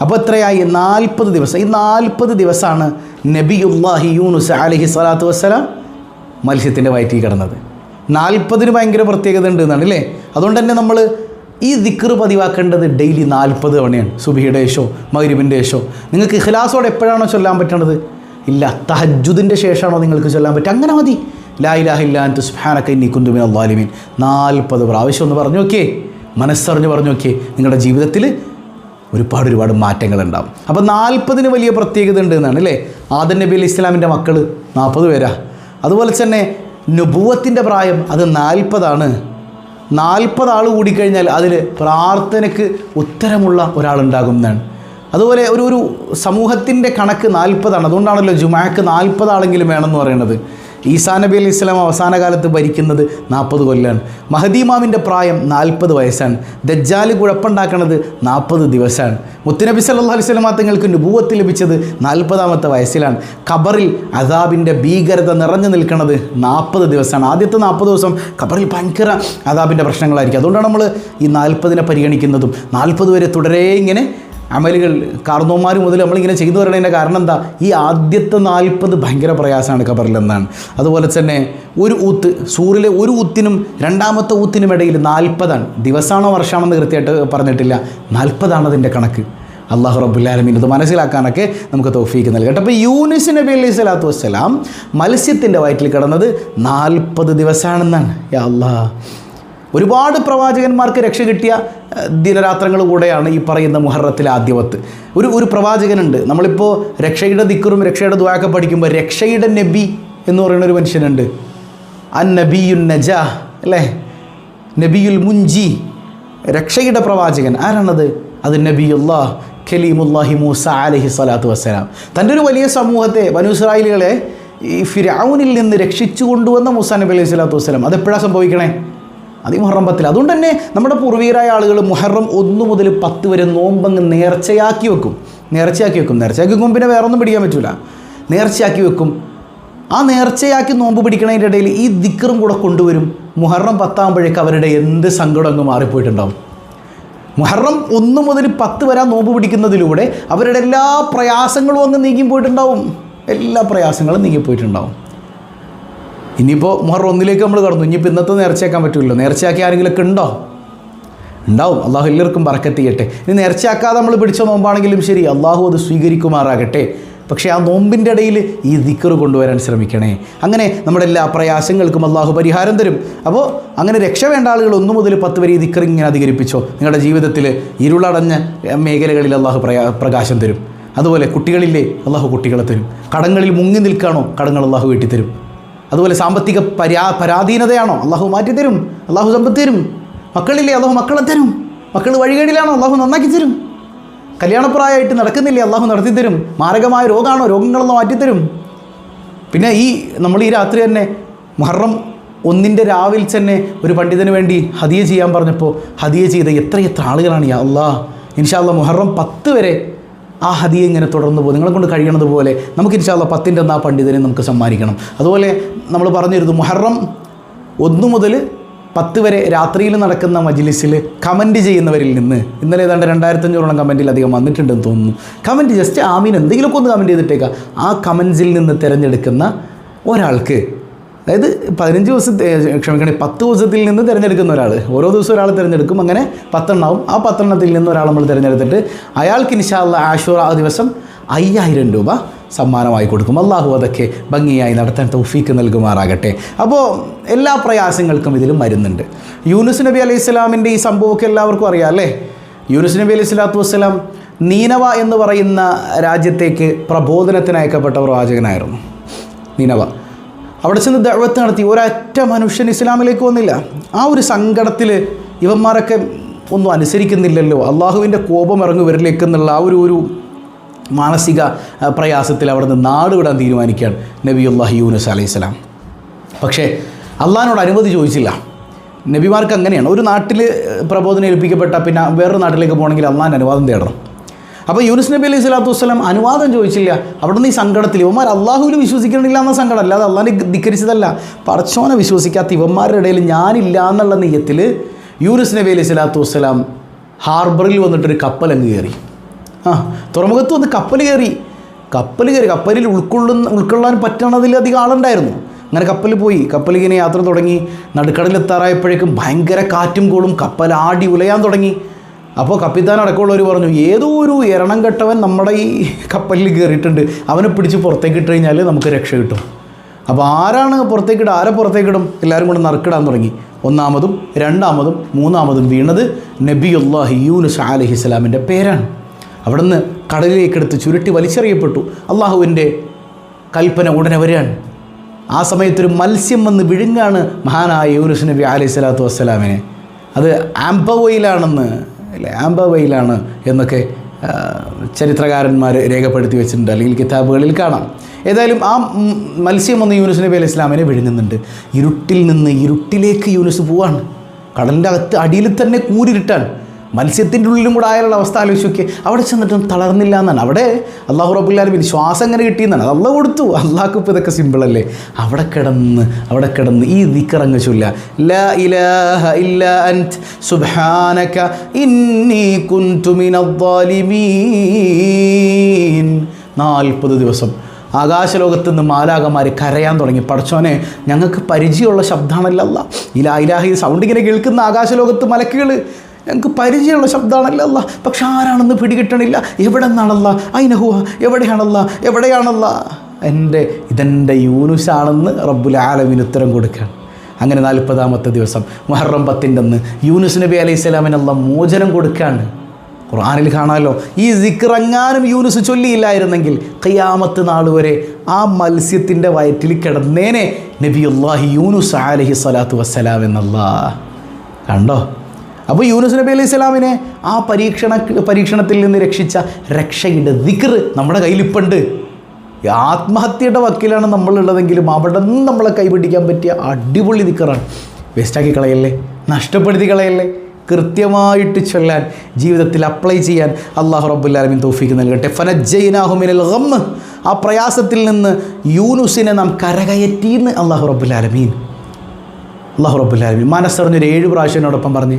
അപ്പോൾ എത്രയായി? നാൽപ്പത് ദിവസം. ഈ നാൽപ്പത് ദിവസമാണ് നബിയുല്ലാഹി യൂനുസ് അലഹി സ്വലാത്തു വസ്സലാം മത്സ്യത്തിന്റെ വയറ്റിൽ കിടന്നത്. നാൽപ്പതിന് ഭയങ്കര പ്രത്യേകത ഉണ്ട് എന്നാണ് അല്ലേ? അതുകൊണ്ട് തന്നെ നമ്മൾ ഈ ദിക്റ് പതിവാക്കേണ്ടത് ഡെയിലി നാൽപ്പത് തവണയാണ്. സുബിയുടെ യേശോ മഗ്രിബിന്റെ യേശോ നിങ്ങൾക്ക് ഇഖ്ലാസോടെ എപ്പോഴാണോ ചൊല്ലാൻ പറ്റണത്? ഇല്ല തഹജുദിന്റെ ശേഷമാണോ നിങ്ങൾക്ക് ചൊല്ലാൻ പറ്റുക? അങ്ങനെ മതി. ലാ ഇലാഹ ഇനി കുന്തുമിൻ സുബ്ഹാനക ഇന്നി കുന്തു മിനൽ ളാലിമീൻ നാൽപ്പത് പ്രാവശ്യം ഒന്ന് പറഞ്ഞു നോക്കിയേ. മനസ്സറിഞ്ഞ് പറഞ്ഞു നോക്കിയേ. നിങ്ങളുടെ ജീവിതത്തിൽ ഒരുപാട് ഒരുപാട് മാറ്റങ്ങൾ ഉണ്ടാവും. അപ്പോൾ നാൽപ്പതിന് വലിയ പ്രത്യേകത ഉണ്ട് എന്നാണ് അല്ലേ? ആദൻ നബി അലി ഇസ്ലാമിന്റെ മക്കൾ നാൽപ്പത് പേരാ. അതുപോലെ തന്നെ നുബൂവത്തിന്റെ പ്രായം അത് നാൽപ്പതാണ്. നാൽപ്പത് ആൾ കൂടിക്കഴിഞ്ഞാൽ അതിൽ പ്രാർത്ഥനയ്ക്ക് ഉത്തരമുള്ള ഒരാളുണ്ടാകും എന്നാണ് അതുപോലെ ഒരു ഒരു സമൂഹത്തിന്റെ കണക്ക് നാൽപ്പതാണ്. അതുകൊണ്ടാണല്ലോ ജുമാക്ക് നാൽപ്പത് ആളെങ്കിലും വേണമെന്ന് പറയുന്നത്. ഈസാ നബി അലി ഇസ്ലാം അവസാന കാലത്ത് ഭരിക്കുന്നത് നാൽപ്പത് കൊല്ലമാണ് മഹദീമാമിന്റെ പ്രായം നാൽപ്പത് വയസ്സാണ്. ദജ്ജാൽ കുഴപ്പമുണ്ടാക്കുന്നത് നാൽപ്പത് ദിവസമാണ്. മുത്തുനബി സല്ലാ അലൈഹി സ്വലമാ തങ്ങൾക്ക് നുപൂവത്ത് ലഭിച്ചത് നാൽപ്പതാമത്തെ വയസ്സിലാണ്. ഖബറിൽ അദാബിന്റെ ഭീകരത നിറഞ്ഞു നിൽക്കുന്നത് നാൽപ്പത് ദിവസമാണ്. ആദ്യത്തെ നാൽപ്പത് ദിവസം ഖബറിൽ ഭയങ്കര അദാബിന്റെ പ്രശ്നങ്ങളായിരിക്കും. അതുകൊണ്ടാണ് നമ്മൾ ഈ നാൽപ്പതിനെ പരിഗണിക്കുന്നതും. നാൽപ്പത് വരെ തുടരെ ഇങ്ങനെ അമലുകൾ കാർന്നോന്മാർ മുതൽ നമ്മളിങ്ങനെ ചെയ്തു വരണതിന്റെ കാരണം എന്താ? ഈ ആദ്യത്തെ നാൽപ്പത് ഭയങ്കര പ്രയാസമാണ് ഖബറിൽ എന്നാണ് അതുപോലെ തന്നെ ഒരു ഊത്ത് സൂറിലെ ഒരു ഊത്തിനും രണ്ടാമത്തെ ഊത്തിനും ഇടയിൽ നാൽപ്പതാണ്. ദിവസമാണോ വർഷമാണെന്ന് കൃത്യമായിട്ട് പറഞ്ഞിട്ടില്ല. നാൽപ്പതാണ് അതിന്റെ കണക്ക്. അള്ളാഹു റബുല്ലാലമീൻ ഇത് മനസ്സിലാക്കാനൊക്കെ നമുക്ക് തൗഫീക്ക് നൽകട്ടെ. അപ്പോൾ യൂനിസ് നബി അലൈഹി സ്വലാത്തു വസ്സലാം മത്സ്യത്തിന്റെ വയറ്റിൽ കിടന്നത് നാൽപ്പത് ദിവസമാണെന്നാണ്. അള്ളാഹ് ഒരുപാട് പ്രവാചകന്മാർക്ക് രക്ഷ കിട്ടിയ ദിനരാത്രങ്ങൾ കൂടെയാണ് ഈ പറയുന്ന മുഹറത്തിലെ ആദ്യവത്ത്. ഒരു ഒരു പ്രവാചകനുണ്ട്. നമ്മളിപ്പോൾ രക്ഷയുടെ ദിക്കറും രക്ഷയുടെ ദ്വായൊക്കെ പഠിക്കുമ്പോൾ രക്ഷയുടെ നബി എന്ന് പറയുന്ന ഒരു മനുഷ്യനുണ്ട്. അൻ നബിയുൻ നജ അല്ലേ? നബിയുൽ മുൻജി. രക്ഷയുടെ പ്രവാചകൻ. ആരാണത്? അത് നബിയുല്ലാ ഖലീമുല്ലാഹി മൂസ അലഹി സ്വലാത്തു വസ്സലാം. തന്റെ ഒരു വലിയ സമൂഹത്തെ വനുസ്രായിലുകളെ ഈ ഫിരാവുനിൽ നിന്ന് രക്ഷിച്ചു കൊണ്ടുവന്ന മൂസ നബി അലൈഹി സ്വലാത്തു വസ്സലാം. അതെപ്പോഴാണ് സംഭവിക്കണേ? അത് ഈ മുഹറം പത്തിൽ അതുകൊണ്ട് തന്നെ നമ്മുടെ പൂർവീകരായ ആളുകൾ മുഹറം ഒന്ന് മുതൽ പത്ത് വരെ നോമ്പങ്ങ് നേർച്ചയാക്കി വെക്കും. നേർച്ചയാക്കി വെക്കും. നേർച്ചയാക്കി വെക്കും പിന്നെ വേറെ ഒന്നും പിടിക്കാൻ പറ്റില്ല നേർച്ചയാക്കി വെക്കും. ആ നേർച്ചയാക്കി നോമ്പ് പിടിക്കണതിന്റെ ഇടയിൽ ഈ ദിക്കറും കൂടെ കൊണ്ടുവരും. മുഹറം പത്താകുമ്പോഴേക്ക് അവരുടെ എന്ത് സങ്കടം അങ്ങ് മാറിപ്പോയിട്ടുണ്ടാവും. മുഹറം ഒന്ന് മുതൽ പത്ത് വരെ നോമ്പ് പിടിക്കുന്നതിലൂടെ അവരുടെ എല്ലാ പ്രയാസങ്ങളും അങ്ങ് നീങ്ങി പോയിട്ടുണ്ടാവും എല്ലാ പ്രയാസങ്ങളും നീങ്ങി പോയിട്ടുണ്ടാവും ഇനിയിപ്പോൾ മുഹറം ഒന്നിലേക്ക് നമ്മൾ കടന്നു. ഇനിയിപ്പോൾ ഇന്നത്തെ നേർച്ചയാക്കാൻ പറ്റില്ലല്ലോ നേർച്ചയാക്കി ആരെങ്കിലുമൊക്കെ ഉണ്ടോ? ഉണ്ടാവും. അള്ളാഹു എല്ലാവർക്കും പറക്കെത്തിയട്ടെ ഇനി നേർച്ചയാക്കാതെ നമ്മൾ പിടിച്ച നോമ്പാണെങ്കിലും ശരി അള്ളാഹു അത് സ്വീകരിക്കുമാറാകട്ടെ. പക്ഷേ ആ നോമ്പിന്റെ ഇടയിൽ ഈ ദിക്കറ് കൊണ്ടുവരാൻ ശ്രമിക്കണേ. അങ്ങനെ നമ്മുടെ എല്ലാ പ്രയാസങ്ങൾക്കും അള്ളാഹു പരിഹാരം തരും. അപ്പോൾ അങ്ങനെ രക്ഷ വേണ്ട ആളുകൾ ഒന്നു മുതൽ പത്ത് വരെ ഈ ദിക്കർ ഇങ്ങനെ അധികരിപ്പിച്ചോ? നിങ്ങളുടെ ജീവിതത്തിൽ ഇരുളടഞ്ഞ മേഖലകളിൽ അള്ളാഹു പ്രകാശം തരും. അതുപോലെ കുട്ടികളില്ലേ അള്ളാഹു കുട്ടികളെ തരും. കടങ്ങളിൽ മുങ്ങി നിൽക്കാണോ? കടങ്ങൾ അള്ളാഹു വീട്ടി തരും അതുപോലെ സാമ്പത്തിക പരാ പരാധീനതയാണോ? അള്ളാഹു മാറ്റി തരും അള്ളാഹു സമ്പത്ത് തരും മക്കളില്ലേ അള്ളാഹു മക്കളെ തരും. മക്കൾ വഴികേടിലാണോ? അള്ളാഹു നന്നാക്കി തരും. കല്യാണപ്രായമായിട്ട് നടക്കുന്നില്ലേ? അള്ളാഹു നടത്തി തരും. മാരകമായ രോഗമാണോ രോഗങ്ങളൊന്ന് മാറ്റിത്തരും. പിന്നെ ഈ നമ്മൾ ഈ രാത്രി തന്നെ മുഹറം ഒന്നിന്റെ രാവിൽ തന്നെ ഒരു പണ്ഡിതന് വേണ്ടി ഹദിയ ചെയ്യാൻ പറഞ്ഞപ്പോൾ ഹദിയ ചെയ്ത എത്ര എത്ര ആളുകളാണ് യാ അള്ളാഹ് ഇൻഷാല്ല മുഹറം പത്ത് വരെ ആ ഹതിയെ ഇങ്ങനെ തുടർന്ന് പോകും. നിങ്ങളെ കൊണ്ട് കഴിയണതുപോലെ നമുക്ക് ഇൻഷാല്ല പത്തിന്റെ ആ പണ്ഡിതനെ നമുക്ക് സമ്മാനിക്കണം. അതുപോലെ നമ്മൾ പറഞ്ഞിരുന്നു മുഹറം ഒന്ന് മുതൽ പത്ത് വരെ രാത്രിയിൽ നടക്കുന്ന മജ്ലിസിൽ കമന്റ് ചെയ്യുന്നവരിൽ നിന്ന് ഇന്നലെ ഏതാണ്ട് രണ്ടായിരത്തഞ്ഞൂറോളം കമന്റിലധികം വന്നിട്ടുണ്ടെന്ന് തോന്നുന്നു. കമന്റ് ജസ്റ്റ് ആമീൻ. എന്തെങ്കിലുമൊക്കെ ഒന്ന് കമന്റ് ചെയ്തിട്ടേക്കാം. ആ കമൻസിൽ നിന്ന് തിരഞ്ഞെടുക്കുന്ന ഒരാൾക്ക് അതായത് പതിനഞ്ച് ദിവസത്തെ ക്ഷമിക്കണേ പത്ത് ദിവസത്തിൽ നിന്ന് തിരഞ്ഞെടുക്കുന്ന ഒരാൾ ഓരോ ദിവസം ഒരാൾ തിരഞ്ഞെടുക്കും. അങ്ങനെ പത്തെണ്ണാവും. ആ പത്തെണ്ണത്തിൽ നിന്ന് ഒരാൾ നമ്മൾ തിരഞ്ഞെടുത്തിട്ട് അയാൾക്ക് ഇൻഷാല്ല ആഷൂറ ആ ദിവസം അയ്യായിരം രൂപ സമ്മാനമായി കൊടുക്കും. അള്ളാഹു അതൊക്കെ ഭംഗിയായി നടത്താൻ തൗഫീക്ക് നൽകുമാറാകട്ടെ. അപ്പോൾ എല്ലാ പ്രയാസങ്ങൾക്കും ഇതിലും മരുന്നുണ്ട്. യൂനുസ് നബി അലൈഹി സ്വലാമിന്റെ ഈ സംഭവമൊക്കെ എല്ലാവർക്കും അറിയാം അല്ലേ? യൂനുസ് നബി അലൈഹി സ്വലാത്തു വസ്സലാം നീനവ എന്ന് പറയുന്ന രാജ്യത്തേക്ക് പ്രബോധനത്തിന് അയക്കപ്പെട്ട പ്രവാചകനായിരുന്നു. നീനവ. അവിടെ ചെന്ന് ദഴവത്ത് നടത്തി. ഒരൊറ്റ മനുഷ്യൻ ഇസ്ലാമിലേക്ക് വന്നില്ല. ആ ഒരു സങ്കടത്തിൽ ഇവന്മാരൊക്കെ ഒന്നും അനുസരിക്കുന്നില്ലല്ലോ. അള്ളാഹുവിന്റെ കോപം ഇറങ്ങി വരിലേക്കെന്നുള്ള ആ ഒരു ഒരു മാനസിക പ്രയാസത്തിൽ അവിടെ നിന്ന് നാട് വിടാൻ തീരുമാനിക്കുകയാണ് നബിയുല്ലാഹി യൂനുസ് അലൈഹി സ്വലാം. പക്ഷേ അള്ളഹാനോട് അനുമതി ചോദിച്ചില്ല. നബിമാർക്ക് അങ്ങനെയാണ്. ഒരു നാട്ടിൽ പ്രബോധനം ഏൽപ്പിക്കപ്പെട്ട പിന്നെ വേറൊരു നാട്ടിലേക്ക് പോകണമെങ്കിൽ അള്ളാഹിന്റെ അനുവാദം തേടണം. അപ്പോൾ യൂനുസ് നബി അലൈഹി സ്വലാത്തു വസ്സലാം അനുവാദം ചോദിച്ചില്ല. അവിടെ നിന്ന് ഈ സങ്കടത്തിൽ ഇവന്മാർ അള്ളാഹുവിൽ വിശ്വസിക്കണില്ല എന്ന സങ്കടം. അല്ലാതെ അള്ളാഹിനെ ധിക്കരിച്ചതല്ല. പറച്ചോനെ വിശ്വസിക്കാത്ത ഇവന്മാരുടെ ഇടയിൽ ഞാനില്ല എന്നുള്ള നെയ്യത്തിൽ യൂനുസ് നബി അലൈഹി സ്വലാത്തു വസ്സലാം ഹാർബറിൽ വന്നിട്ടൊരു കപ്പൽ അങ്ങ് കയറി. ആ തുറമുഖത്ത് വന്ന് കപ്പൽ കയറി. കപ്പൽ കയറി. കപ്പലിൽ ഉൾക്കൊള്ളുന്ന ഉൾക്കൊള്ളാൻ പറ്റണതിലധികം ആളുണ്ടായിരുന്നു. അങ്ങനെ കപ്പൽ പോയി. കപ്പൽ ഇങ്ങനെ യാത്ര തുടങ്ങി. നടുക്കടലെത്താറായപ്പോഴേക്കും ഭയങ്കര കാറ്റും കോളും. കപ്പൽ ആടി ഉലയാൻ തുടങ്ങി. അപ്പോൾ കപ്പിത്താൻ അടക്കമുള്ളവർ പറഞ്ഞു ഏതോ ഒരു എരണം കെട്ടവൻ നമ്മുടെ ഈ കപ്പലിൽ കയറിയിട്ടുണ്ട് അവനെ പിടിച്ച് പുറത്തേക്ക് ഇട്ട് കഴിഞ്ഞാൽ നമുക്ക് രക്ഷ കിട്ടും. അപ്പോൾ ആരാണ് പുറത്തേക്ക് ഇടുക? ആരെ പുറത്തേക്ക് ഇടും? എല്ലാവരും കൂടെ നറുക്കിടാൻ തുടങ്ങി. ഒന്നാമതും രണ്ടാമതും മൂന്നാമതും വീണത് നബിയുല്ലാഹി യൂനുസ് അലഹി ഇസ്ലാമിന്റെ പേരാണ്. അവിടുന്ന് കടലിലേക്കെടുത്ത് ചുരുട്ടി വലിച്ചെറിയപ്പെട്ടു. അള്ളാഹുവിന്റെ കൽപ്പന ഉടനെ വരികയാണ്. ആ സമയത്തൊരു മത്സ്യം വന്ന് വിഴുങ്ങാണ് മഹാനായ യൂനുസ് നബി അലൈഹി സ്വലാത്തു വസ്സലാമിനെ. അത് ആംബവയിലാണെന്ന് അല്ലേ? ആംബവയിലാണ് എന്നൊക്കെ ചരിത്രകാരന്മാർ രേഖപ്പെടുത്തി വെച്ചിട്ടുണ്ട് അല്ലെങ്കിൽ കിതാബുകളിൽ കാണാം. ഏതായാലും ആ മത്സ്യം വന്ന് യൂനുസ് നബി അലൈഹി ഇസ്ലാമിനെ വിഴുങ്ങുന്നുണ്ട്. ഇരുട്ടിൽ നിന്ന് ഇരുട്ടിലേക്ക് യൂനുസ് പോവാണ്. കടലിന്റെ അകത്ത് അടിയിൽ തന്നെ കൂരിരുട്ടാണ്. മത്സ്യത്തിന്റെ ഉള്ളിലും കൂടെ ആയാലുള്ള അവസ്ഥ ആലോചിച്ച് നോക്കി അവിടെ ചെന്നിട്ടും തളർന്നില്ല എന്നാണ്. അവിടെ അള്ളാഹു റബുല്ലാലും ശ്വാസം എങ്ങനെ കിട്ടിയെന്നാണ് അത് അള്ളാഹ് കൊടുത്തു. അള്ളാഹ്ക്ക് ഇപ്പോൾ ഇതൊക്കെ സിമ്പിളല്ലേ അവിടെ കിടന്ന് അവിടെ കിടന്ന് ഈ ദിക്കറങ്ങ് ചൊല്ല ലാ ഇലാഹ ഇല്ല അൻത്. സുബ്ഹാനക ഇന്നി മിനദ്ദാലിമീൻ നാൽപ്പത് ദിവസം. ആകാശലോകത്ത് നിന്ന് മാലാകമാർ കരയാൻ തുടങ്ങി. പടച്ചോനെ ഞങ്ങൾക്ക് പരിചയമുള്ള ശബ്ദമാണല്ലോ അല്ല ഇലാ ഇലാഹി സൗണ്ട് ഇങ്ങനെ കേൾക്കുന്ന ആകാശലോകത്ത് മലക്കുകൾ ഞങ്ങൾക്ക് പരിചയമുള്ള ശബ്ദമാണല്ലോ അല്ല? പക്ഷെ ആരാണെന്ന് പിടികിട്ടണില്ല. എവിടെ നിന്നാണല്ല അയിനഹുവ എവിടെയാണല്ല? എവിടെയാണല്ല? എന്റെ ഇതെന്റെ യൂനുസാണെന്ന് റബ്ബുൽ ആലമിന് ഉത്തരം കൊടുക്കുകയാണ്. അങ്ങനെ നാൽപ്പതാമത്തെ ദിവസം മുഹറം പത്തിന്റെ അന്ന് യൂനുസ് നബി അലൈഹി സ്വലാമിനുള്ള മോചനം കൊടുക്കുകയാണ്. ഖുർആാനിൽ കാണാമല്ലോ ഈ സിക്റങ്ങാനും യൂനുസ് ചൊല്ലിയില്ലായിരുന്നെങ്കിൽ കയ്യാമത്ത് നാൾ വരെ ആ മത്സ്യത്തിന്റെ വയറ്റിൽ കിടന്നേനെ നബിയുല്ലാഹി യൂനുസ് അലഹി സ്വലാത്തു വസ്സലാം എന്നല്ലാ. കണ്ടോ? അപ്പോൾ യൂനുസ് നബി അലൈഹി സ്വലാമിനെ ആ പരീക്ഷണ പരീക്ഷണത്തിൽ നിന്ന് രക്ഷിച്ച രക്ഷയുടെ ദിക്ർ നമ്മുടെ കയ്യിലിപ്പുണ്ട്. ആത്മഹത്യയുടെ വക്കിലാണ് നമ്മളുള്ളതെങ്കിലും അവിടെ നിന്ന് നമ്മളെ കൈപിടിക്കാൻ പറ്റിയ അടിപൊളി ദിക്കറാണ് വേസ്റ്റാക്കി കളയല്ലേ? നഷ്ടപ്പെടുത്തി കളയല്ലേ? കൃത്യമായിട്ട് ചൊല്ലാൻ ജീവിതത്തിൽ അപ്ലൈ ചെയ്യാൻ അള്ളാഹു റബ്ബുല്ലാലമിൻ തോഫിക്ക് നൽകട്ടെ. ഫനജൈനാഹുമിനൽ ഗമ്മ് ആ പ്രയാസത്തിൽ നിന്ന് യൂനുസിനെ നാം കരകയറ്റിയെന്ന് അള്ളാഹു റബ്ബുല്ലാലമീൻ അള്ളാഹു റബ്ബുല്ലാലമീൻ മനസ്സറിഞ്ഞൊരു ഏഴ് പ്രാവശ്യനോടൊപ്പം പറഞ്ഞ്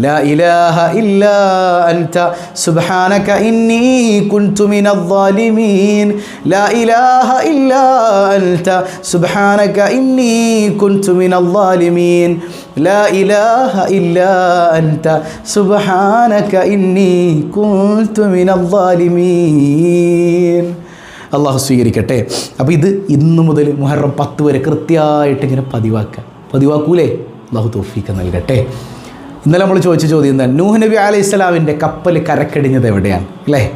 لا إله إلا أنت سبحانك إني كنت من الظالمين لا إله إلا أنت سبحانك إني كنت من الظالمين لا إله إلا أنت سبحانك إني كنت من الظالمين അള്ളാഹു സ്വീകരിക്കട്ടെ അപ്പോൾ ഇത് ഇന്നു മുതൽ മുഹറം പത്ത് വരെ കൃത്യമായിട്ട് ഇങ്ങനെ പതിവാക്കുക പതിവാക്കൂലേ അള്ളാഹു തോഫീക്ക് നൽകട്ടെ ഇന്നലെ നമ്മൾ ചോദിച്ച ചോദ്യം തന്നെ നൂഹ് നബി അലൈഹി ഇസ്ലാമിന്റെ കപ്പൽ കരക്കടിഞ്ഞത് എവിടെയാണ്? അല്ലേ?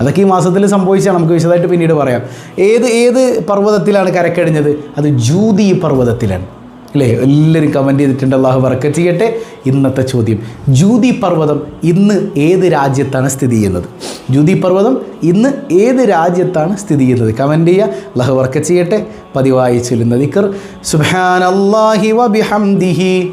അതൊക്കെ ഈ മാസത്തിൽ സംഭവിച്ചാൽ നമുക്ക് വിശദമായിട്ട് പിന്നീട് പറയാം. ഏത് ഏത് പർവതത്തിലാണ് കരക്കടിഞ്ഞത്? അത് ജൂതി പർവതത്തിലാണ്. അല്ലേ? എല്ലാവരും കമന്റ് ചെയ്തിട്ടുണ്ട്. അള്ളാഹു വർക്കറ്റ് ചെയ്യട്ടെ. ഇന്നത്തെ ചോദ്യം. ജൂതി പർവതം ഇന്ന് ഏത് രാജ്യത്താണ് സ്ഥിതി ചെയ്യുന്നത്? ജൂതി പർവതം ഇന്ന് ഏത് രാജ്യത്താണ് സ്ഥിതി ചെയ്യുന്നത്? കമന്റ് ചെയ്യുക. അള്ളാഹു വർക്കറ്റ് ചെയ്യട്ടെ. പതിവായി ചൊല്ലുന്ന ദിക്കർ സുബാൻ അള്ളാഹി വബിഹംദിഹി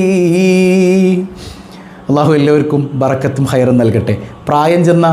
അള്ളാഹു എല്ലാവർക്കും ബറക്കത്തും ഹൈറും നൽകട്ടെ. പ്രായം ചെന്ന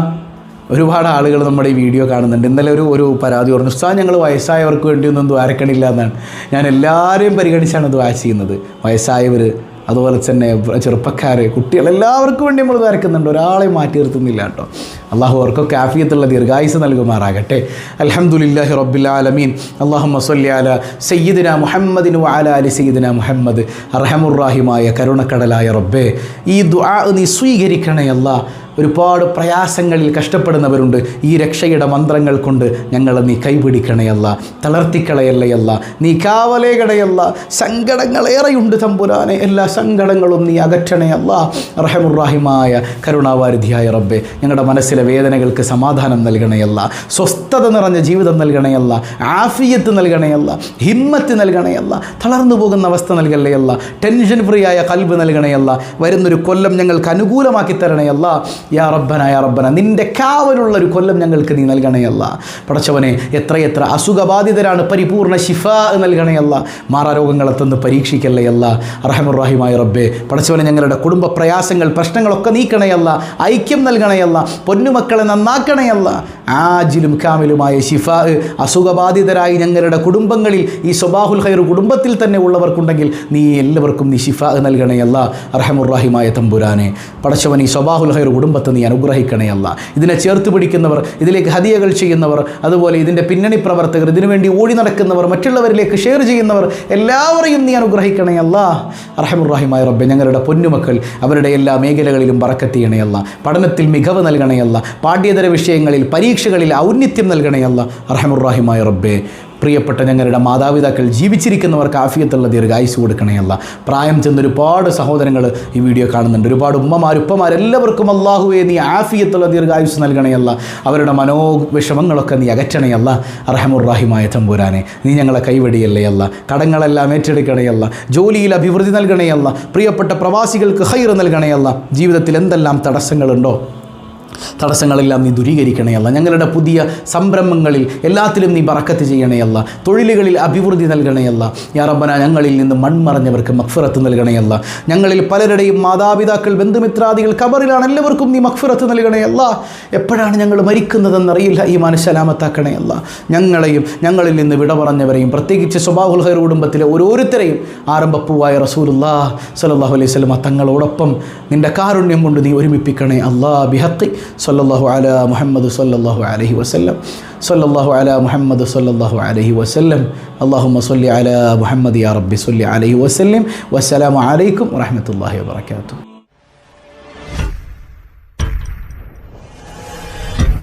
ഒരുപാട് ആളുകൾ നമ്മുടെ ഈ വീഡിയോ കാണുന്നുണ്ട്. ഇന്നലെ ഒരു ഒരു പരാതി പറഞ്ഞു ഉസ്താ ഞങ്ങൾ വയസ്സായവർക്ക് വേണ്ടിയൊന്നും ദ്വാരക്കണില്ല എന്നാണ്. ഞാൻ എല്ലാവരെയും പരിഗണിച്ചാണ് ദ്വാ ചെയ്യുന്നത്. വയസ്സായവർ അതുപോലെ തന്നെ ചെറുപ്പക്കാർ കുട്ടികൾ എല്ലാവർക്കും വേണ്ടി നമ്മൾ ദ്വാരക്കുന്നുണ്ട്. ഒരാളെ മാറ്റി നിർത്തുന്നില്ല കേട്ടോ. അള്ളാഹു അവർക്കൊക്കെ ആഫിയത്തുള്ള ദീർഘായുസ് നൽകുമാറാകട്ടെ. അലഹമുല്ലാഹി റബ്ബുലാലമീൻ അള്ളാഹു മസല്ലി അല സയ്യിദിന മുഹമ്മദിന് അലി സയ്യിദിന മുഹമ്മദ്. അർഹമുറാഹിമായ കരുണക്കടലായ റബ്ബേ ഈ ദുആ നീ സ്വീകരിക്കണേ അല്ലാ. ഒരുപാട് പ്രയാസങ്ങളിൽ കഷ്ടപ്പെടുന്നവരുണ്ട്. ഈ രക്ഷയുടെ മന്ത്രങ്ങൾ കൊണ്ട് ഞങ്ങളെ നീ കൈപിടിക്കണയല്ല തളർത്തിക്കളയല്ലയല്ല നീ കാവലേകടയല്ല സങ്കടങ്ങളേറെയുണ്ട് തമ്പുരാനെ. എല്ലാ സങ്കടങ്ങളും നീ അകറ്റണയല്ല. റഹമുറാഹിമായ കരുണാവാരിധിയായ റബ്ബെ ഞങ്ങളുടെ മനസ്സിലെ വേദനകൾക്ക് സമാധാനം നൽകണയല്ല. സ്വസ്ഥത നിറഞ്ഞ ജീവിതം നൽകണയല്ല. ആഫിയത്ത് നൽകണയല്ല. ഹിമ്മത്ത് നൽകണയല്ല. തളർന്നു പോകുന്ന അവസ്ഥ നൽകണയല്ല. ടെൻഷൻ ഫ്രീ ആയ കൽബ് നൽകണയല്ല. വരുന്നൊരു കൊല്ലം ഞങ്ങൾക്ക് അനുകൂലമാക്കി തരണയല്ല. യാ റബ്ബന യാ റബ്ബന. നിന്റെ കാവലുള്ള ഒരു കൊല്ലം ഞങ്ങൾക്ക് നീ നൽകണയല്ല പടച്ചവനെ എത്രയെത്ര അസുഖബാധിതരാണ് പരിപൂർണ ശിഫ നൽകണയല്ല മാറാരോഗങ്ങളെ തന്ന് പരീക്ഷിക്കല്ലയല്ല റഹമുറാഹിമായ റബ്ബെ പടച്ചവനെ ഞങ്ങളുടെ കുടുംബ പ്രയാസങ്ങൾ പ്രശ്നങ്ങളൊക്കെ നീക്കണയല്ല ഐക്യം നൽകണയല്ല പൊന്നുമക്കളെ നന്നാക്കണയല്ല ആജിലും കാമിലുമായ ശിഫ അസുഖബാധിതരായി ഞങ്ങളുടെ കുടുംബങ്ങളിൽ ഈ സ്വബാഹുൽ ഖൈർ കുടുംബത്തിൽ തന്നെ ഉള്ളവർക്കുണ്ടെങ്കിൽ നീ എല്ലാവർക്കും നീ ശിഫ നൽകണയല്ല റഹമുറാഹിമായ തമ്പുരാനെ പടച്ചവൻ ഈ സ്വബാഹുൽ ഖൈർ കുടുംബത്തെ നീ അനുഗ്രഹിക്കണേ അല്ല. ഇതിനെ ചേർത്ത് പിടിക്കുന്നവർ ഇതിലേക്ക് ഹതിയകൾ ചെയ്യുന്നവർ അതുപോലെ ഇതിന്റെ പിന്നണി പ്രവർത്തകർ ഇതിനുവേണ്ടി ഓടി നടക്കുന്നവർ മറ്റുള്ളവരിലേക്ക് ഷെയർ ചെയ്യുന്നവർ എല്ലാവരെയും നീ അനുഗ്രഹിക്കണേ അല്ല. അറഹമുറഹിമായ റബ്ബെ ഞങ്ങളുടെ പൊന്നുമക്കൾ അവരുടെ എല്ലാ മേഖലകളിലും പറക്കത്തിയണയല്ല പഠനത്തിൽ മികവ് നൽകണയല്ല പാഠ്യേതര വിഷയങ്ങളിൽ പരീക്ഷകളിൽ ഔന്നിത്യം നൽകണയല്ല അറഹമുറഹിമായ റബ്ബെ പ്രിയപ്പെട്ട ഞങ്ങളുടെ മാതാപിതാക്കൾ ജീവിച്ചിരിക്കുന്നവർക്ക് ആഫിയത്തുള്ള ദീർഘായുസ് കൊടുക്കണയല്ല. പ്രായം ചെന്ന് ഒരുപാട് സഹോദരങ്ങൾ ഈ വീഡിയോ കാണുന്നുണ്ട്. ഒരുപാട് ഉമ്മമാർ ഉപ്പമാർ എല്ലാവർക്കും അള്ളാഹുവെ നീ ആഫിയത്തുള്ള ദീർഘായുസ് നൽകണേയല്ല. അവരുടെ മനോവിഷമങ്ങളൊക്കെ നീ അകറ്റണയല്ല. അറഹമുറാഹിമായ തമ്പുരാനെ നീ ഞങ്ങളെ കൈവടിയല്ലയല്ല. കടങ്ങളെല്ലാം ഏറ്റെടുക്കണയല്ല. ജോലിയിൽ അഭിവൃദ്ധി നൽകണയല്ല. പ്രിയപ്പെട്ട പ്രവാസികൾക്ക് ഹൈർ നൽകണയല്ല. ജീവിതത്തിൽ എന്തെല്ലാം തടസ്സങ്ങളുണ്ടോ? തടസ്സങ്ങളെല്ലാം നീ ദൂരീകരിക്കണയല്ല. ഞങ്ങളുടെ പുതിയ സംരംഭങ്ങളിൽ എല്ലാത്തിലും നീ ബറക്കത്ത് ചെയ്യണയല്ല. തൊഴിലുകളിൽ അഭിവൃദ്ധി നൽകണയല്ല. യാറബന ഞങ്ങളിൽ നിന്ന് മൺമറഞ്ഞവർക്ക് മക്ഫിറത്ത് നൽകണയല്ല. ഞങ്ങളിൽ പലരുടെയും മാതാപിതാക്കൾ ബന്ധുമിത്രാദികൾ കബറിലാണ് എല്ലാവർക്കും നീ മക്ഫിറത്ത് നൽകണയല്ല. എപ്പോഴാണ് ഞങ്ങൾ മരിക്കുന്നതെന്നറിയില്ല ഈ മനസ്സലാമത്താക്കണയല്ല ഞങ്ങളെയും ഞങ്ങളിൽ നിന്ന് വിട പറഞ്ഞവരെയും പ്രത്യേകിച്ച് സ്വഭാവുൽ ഹൈർ കുടുംബത്തിലെ ഓരോരുത്തരെയും ആരംഭപ്പൂവായ റസൂലുല്ലാ സലാഹു അലൈഹി സ്വലമ തങ്ങളോടൊപ്പം നിന്റെ കാരുണ്യം കൊണ്ട് നീ ഒരുമിപ്പിക്കണേ അല്ലാ ബിഹത്തി സല്ലല്ലാഹു അല മുഹമ്മദ് സല്ലല്ലാഹു അലൈഹി വസല്ലം. സല്ലല്ലാഹു അല മുഹമ്മദ് സല്ലല്ലാഹു അലൈഹി വസല്ലം. അല്ലാഹുമ്മ സല്ലി അല മുഹമ്മദ് യാ റബ്ബി സല്ലി അലൈഹി വസല്ലം. വസ്സലാമു അലൈക്കും വറഹ്മത്തുള്ളാഹി വബറകാതുഹു.